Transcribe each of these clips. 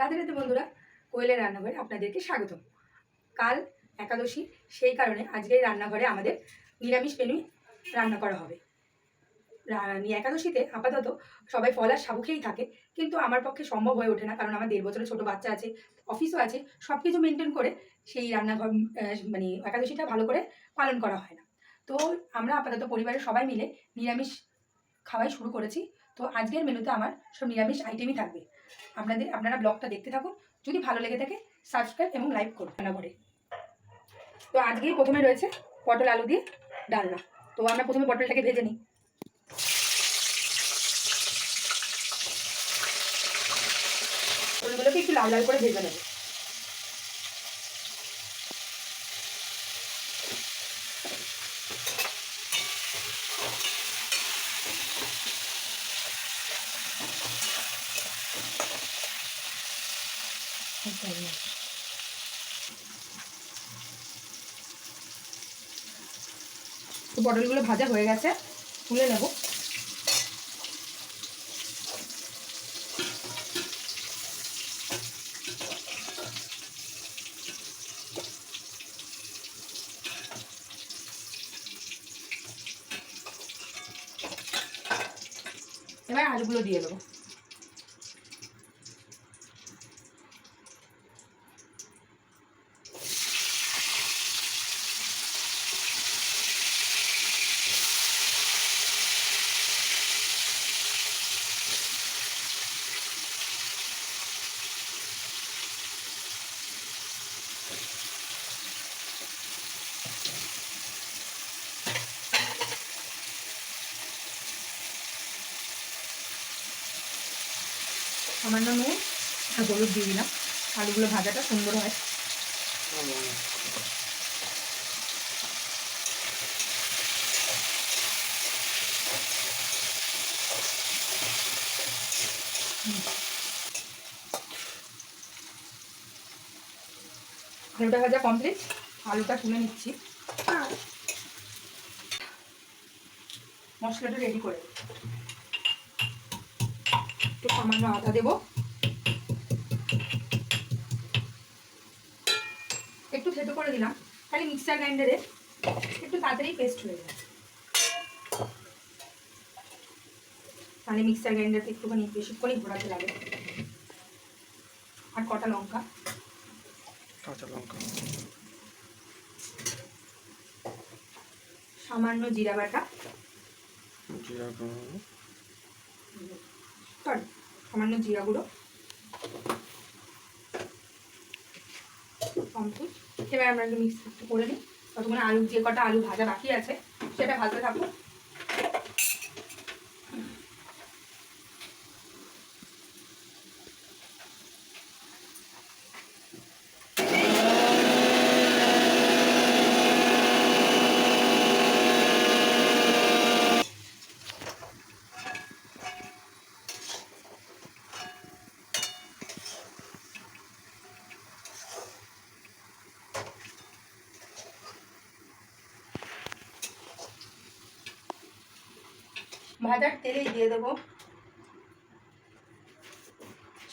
রাধে রাধে বন্ধুরা কোয়েলের রান্নাঘরে আপনাদেরকে স্বাগতম। কাল একাদশী, সেই কারণে আজকে এই রান্নাঘরে আমাদের নিরামিষ মেনু রান্না করা হবে। একাদশীতে আপাতত সবাই ফল আর সাবু খেয়েই থাকে, কিন্তু আমার পক্ষে সম্ভব হয়ে ওঠে না, কারণ আমার দেড় বছরের ছোটো বাচ্চা আছে অফিসও আছে সব কিছু মেনটেন করে সেই রান্নাঘর মানে একাদশীটা ভালো করে পালন করা হয় না। তো আমরা আপাতত পরিবারের সবাই মিলে নিরামিষ খাওয়াই শুরু করেছি। তো আজকের মেনুতে আমার সব নিরামিষ আইটেমই থাকবে। আপনাদের, আপনারা ব্লগটা দেখতে থাকুন। যদি ভালো লেগে থাকে সাবস্ক্রাইব এবং লাইক করুন রান্না করে তো আজকেই প্রথমে রয়েছে পটল আলু দিয়ে ডালনা। তো আমরা প্রথমে পটলটাকে ভেজে নিই। পটলগুলোকে একটু লাল লাল করে ভেজে নেব তো পটলগুলো ভাজা হয়ে গেছে তুলে নেব। এবার আলুগুলো দিয়ে দেবো। সামান্য নুন আর হলুদ দিয়ে দিলাম। আলুগুলো ভাজাটা সুন্দর হয়। আলুটা ভাজা কমপ্লিট আলুটা তুলে নিচ্ছি। মশলাটা রেডি করে। একটু সামান্য আদা দেবো। একটু থেতো করে দিলাম খালি মিক্সার গ্রাইন্ডারে একটু তাড়াতাড়ি পেস্ট হয়ে যায় তাহলে মিক্সার গ্রাইন্ডারকে একটুখানি বেশিক্ষণই ঘোরাতে লাগে। আর কটা লঙ্কা? কাঁচা লঙ্কা? সামান্য জিরা বাটা। জিরা সামান্য জিরা গুঁড়ো। এবার আমরা একটু মিক্স করে নিই। ততক্ষণে আলু, যে কটা আলু ভাজা বাকি আছে, সেটা ভাজতে থাকব ভাজার তেলেই দিয়ে দেবো।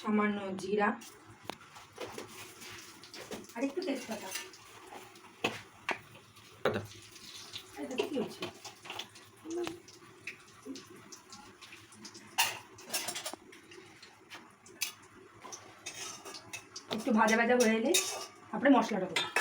সামান্য জিরা। আর একটু তেজপাতা। কি হচ্ছে? একটু ভাজা ভাজা হয়ে এলে তারপরে মশলাটা দেবো।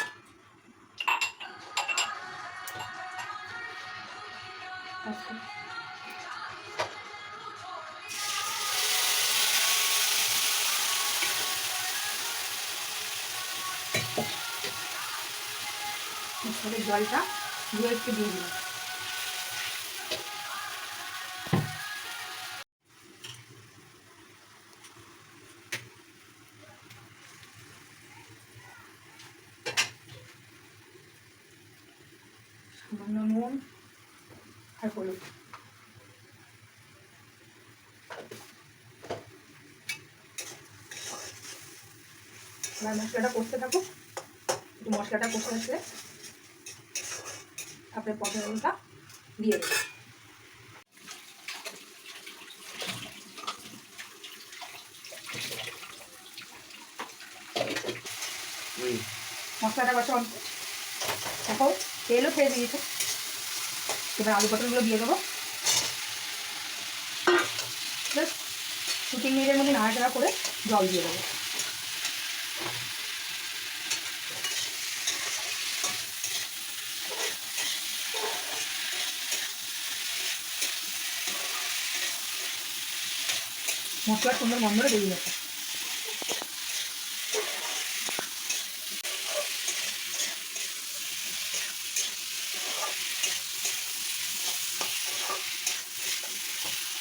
জলটা দু একটু দিয়ে দিলাম সামান্য নুন আর হলুদ। মশলাটা কষতে থাকুক। একটু মশলাটা কষে আসলে তারপরে পটলটা দিয়ে দেবো। মশলাটা বাসা অল্প। দেখো তেলও খেয়ে দিয়েছে। এবার আলু পটলগুলো দিয়ে দেবো। জাস্ট দু তিন মিনিটের মধ্যে নাড়াচাড়া করে জল দিয়ে দেবো। মশলার সুন্দর গন্ধটা বেরিয়ে গেছে।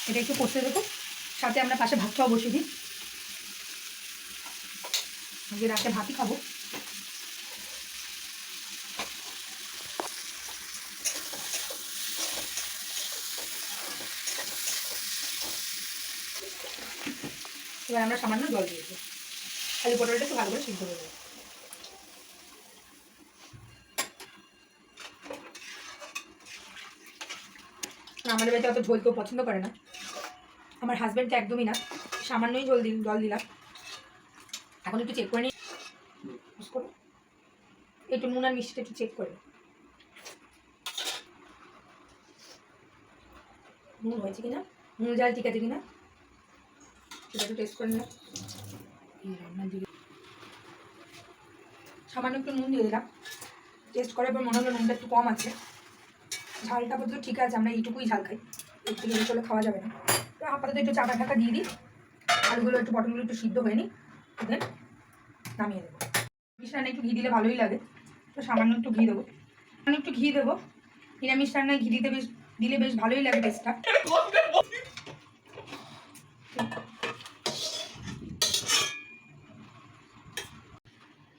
এটা একটু কষতে দেবো, সাথে আমরা পাশে ভাতটাও বসিয়ে দিই। রাতে ভাতই খাব। এবার আমরা সামান্য জল দিয়ে দেবো। খালি পটলটা একটু ভালো করে সিদ্ধ করে দেবো আমাদের বাড়িতে অত ঝোল কেউ পছন্দ করে না। আমার হাজব্যান্ডকে একদমই না। সামান্যই জল দিল জল দিলাম। এখন একটু চেক করে নিই। একটু নুন আর মিষ্টিটা একটু চেক করে। নুন হয়েছে কিনা? নুন জাল ঠিক আছে কিনা? সেটা একটু টেস্ট করে নিলাম। সামান্য একটু নুন দিয়ে দিলাম। টেস্ট করার পর মনে হলো নুনটা একটু কম আছে। ঝালটা পর্যন্ত ঠিক আছে, আমরা এইটুকুই ঝাল খাই। এর থেকে বেশি হলে খাওয়া যাবে না। তো আপাতত একটু চাপা ঢাকা দিয়ে দিই। আলুগুলো একটু পটলগুলো একটু সিদ্ধ হয়ে হয়নি। দেন নামিয়ে দেবো। নিরামিষ রান্নায় একটু ঘি দিলে ভালোই লাগে। তো সামান্য একটু ঘি দেবো। সামান্য একটু ঘি দেবো। নিরামিষ রান্নায় ঘি দিতে বেশ, দিলে বেশ ভালোই লাগে টেস্টটা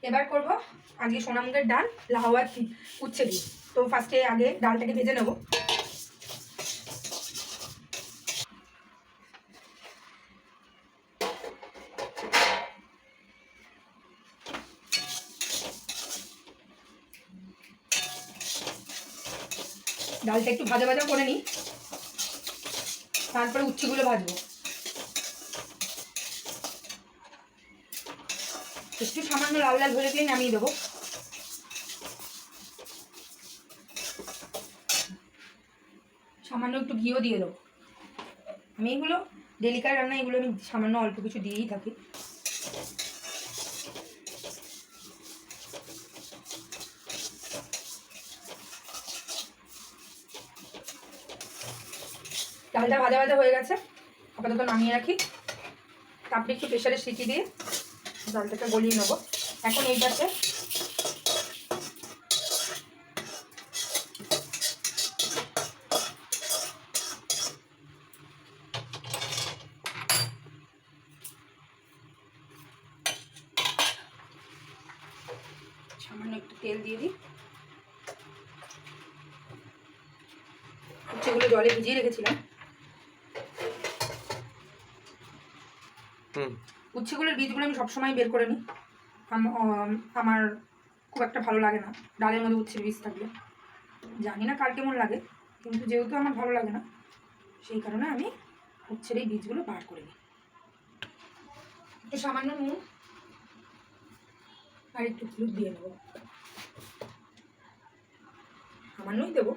এবার করব আগে সোনামুগের ডাল আর উচ্ছে দিই তো ফার্স্টে আগে ডালটাকে ভেজে নেব। ডালটা একটু ভাজা ভাজা করে নিই। তারপরে উচ্ছেগুলো ভাজবো। একটু সামান্য লাল লাল হয়ে দিয়ে নামিয়ে দেবো। সামান্য একটু ঘিও দিয়ে দেবো। আমি এগুলো ডেলিকার রান্না, এগুলো আমি সামান্য অল্প কিছু দিয়েই থাকি। ডালটা ভাজা ভাজা হয়ে গেছে, আপাতত নামিয়ে রাখি। তারপরে একটু প্রেশারে সিটি দিয়ে জলটাকে গলিয়ে নেব। এখন এই পাশে সামান্য একটু তেল দিয়ে দিই। উচ্ছেগুলো জলে ভিজিয়ে রেখেছিলাম। হুম। উচ্ছেগুলোর বীজগুলো আমি সবসময় বের করে নিই। আম- আম, আমার খুব একটা ভালো লাগে না ডালের মধ্যে উচ্ছের বীজ থাকলে। জানি না কার কেমন লাগে কিন্তু যেহেতু আমার ভালো লাগে না সেই কারণে আমি উচ্ছের এই বীজগুলো বার করে নিই। একটু সামান্য নুন আর একটু হলুদ দিয়ে নেব সামান্যই দেবো।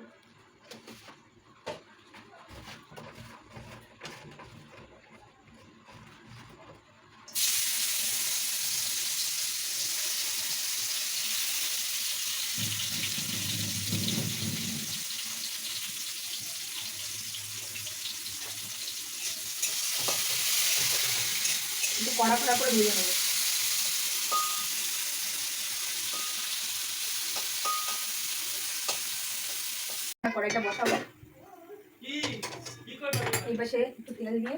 কড়া কড়া করে ভেজে নেব কড়াইটা বসাবো। এই পাশে একটু তেল দিয়ে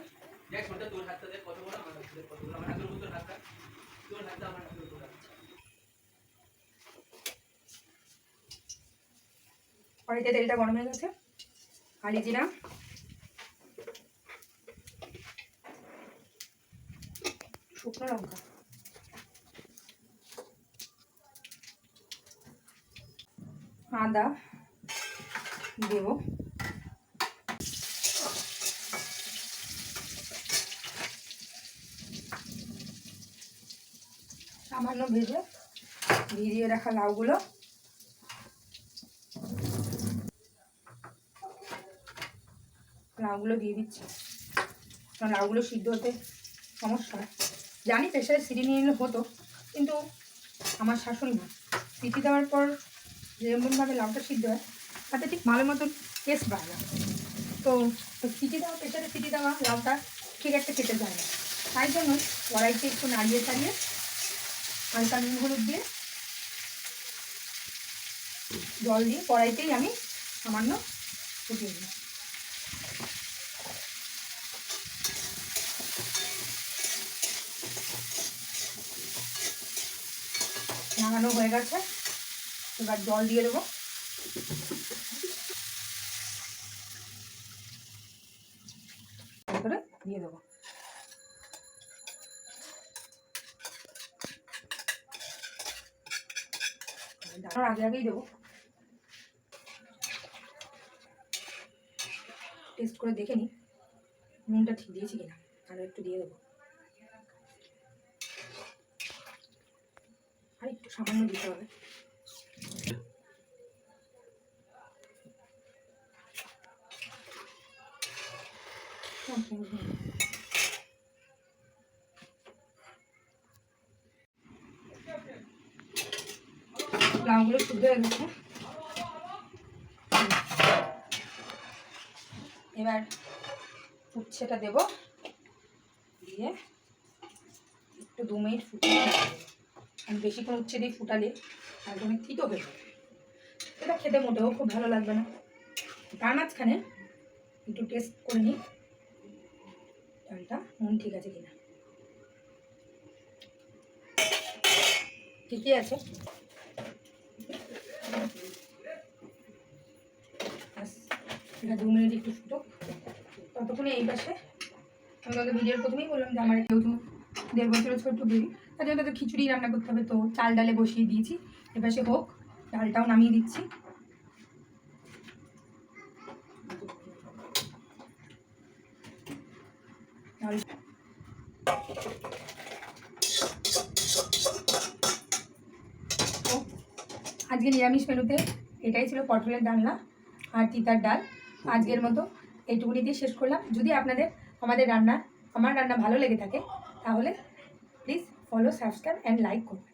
কড়াইতে তেলটা গরম হয়ে গেছে। কালি জিরা শুকনো লঙ্কা আদা দেব। সামান্য ভেজে ভিজিয়ে রাখা লাউগুলো। লাউগুলো দিয়ে দিচ্ছি। কারণ লাউগুলো সিদ্ধ হতে সমস্যা জানি প্রেশারে সিটি নিয়ে নিলে হতো, কিন্তু আমার শাশুড়ি মা সিটি দেওয়ার পর যেমনভাবে লাউটা সিদ্ধ হয়, তাতে ঠিক ভালো মতন টেস্ট পায় না। তো সিটি দেওয়া, প্রেশারে সিটি দেওয়া লাউটা ঠিক একটা খেতে যায় না। তাই জন্য কড়াইতে একটু নাড়িয়ে চাড়িয়ে হালকা নুন হলুদ দিয়ে জল দিয়ে কড়াইতেই আমি সামান্য ফুটিয়ে দিলাম নাড়ানো হয়ে গেছে। এবার জল দিয়ে দেবো। করে দিয়ে দেবো। আগে আগেই দেবো। টেস্ট করে দেখে নিই নুনটা ঠিক দিয়েছি কিনা আরও একটু দিয়ে দেবো। আর একটু সামান্য দিতে হবে। লাউগুলো শুদ্ধ এবার উচ্ছেটা দেব। দিয়ে একটু দু মিনিট ফুটিয়ে বেশিক্ষণ উচ্ছে দিয়ে ফুটালে একদমই থিতো হয়ে যাবে। এটা খেতে মোটেও খুব ভালো লাগবে না। তার মাঝখানে একটু টেস্ট করে নিই। ডালটা নুন ঠিক আছে কিনা? ঠিকই আছে। এটা দু মিনিট একটু ফুটো ততক্ষণে এই পাশে আমি তোমাকে ভিডিওর প্রথমেই বললাম যে আমার যেহেতু দেড় বছরের ছোট্ট বেবি। তার জন্য তাদের খিচুড়ি রান্না করতে হবে তো, চাল ডালে বসিয়ে দিয়েছি। এপাশে হোক, ডালটাও নামিয়ে দিচ্ছি। তো আজকে নিরামিষ মেনুতে এটাই ছিল পটলের ডালনা আর তিতার ডাল। আজকের মতো এইটুকুনি দিয়ে শেষ করলাম। যদি আপনাদের আমাদের রান্না, আমার রান্না ভালো লেগে থাকে, তাহলে ফলো সাবস্ক্রাইব অ্যান্ড লাইক করুন